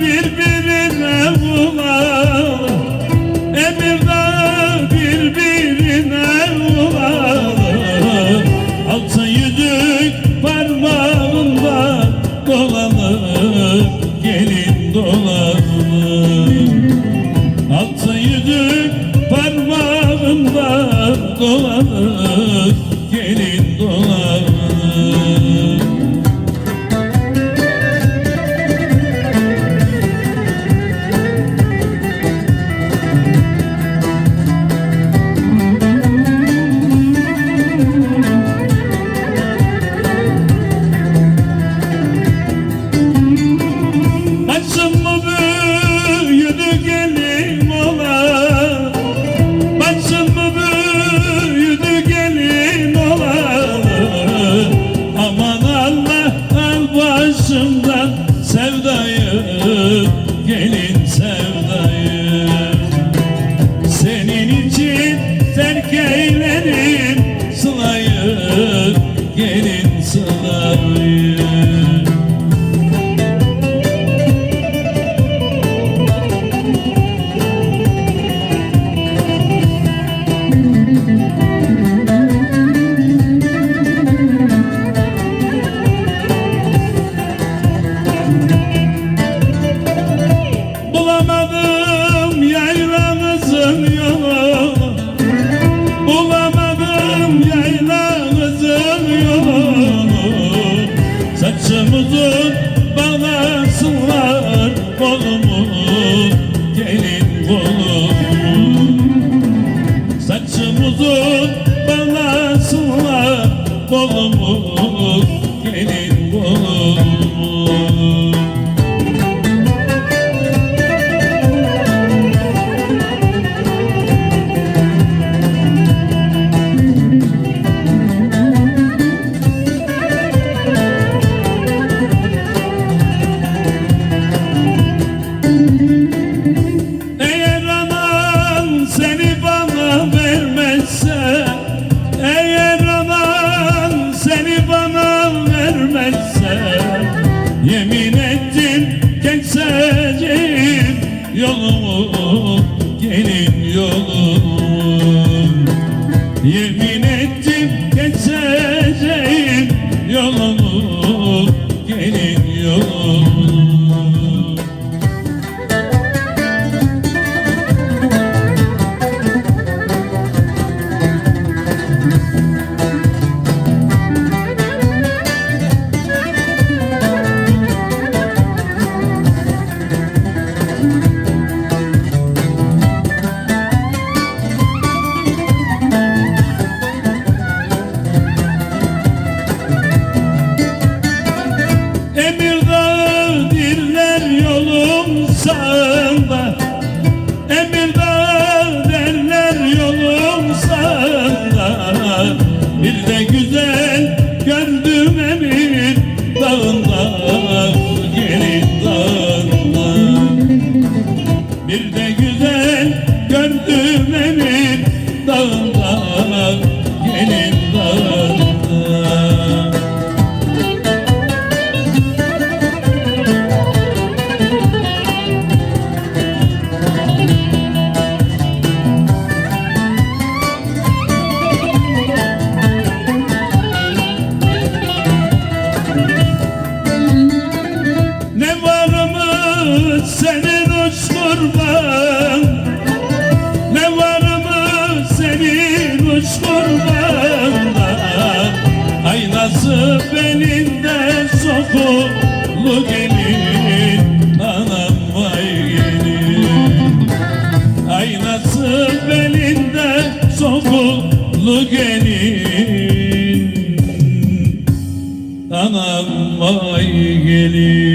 Birbirine ulan Emirdağ birbirine ulan Altın yüzük parmağında dolanır Gelin dolanır. Altın yüzük parmağında dolanır Gelin dolanır. Terk eylerim yolumu dağında Gelin dağında gülüş kurbanla Aynası belinde sokulu gelin. Anam vay gelin. Aynası belinde sokulu gelin. Anam vay gelin.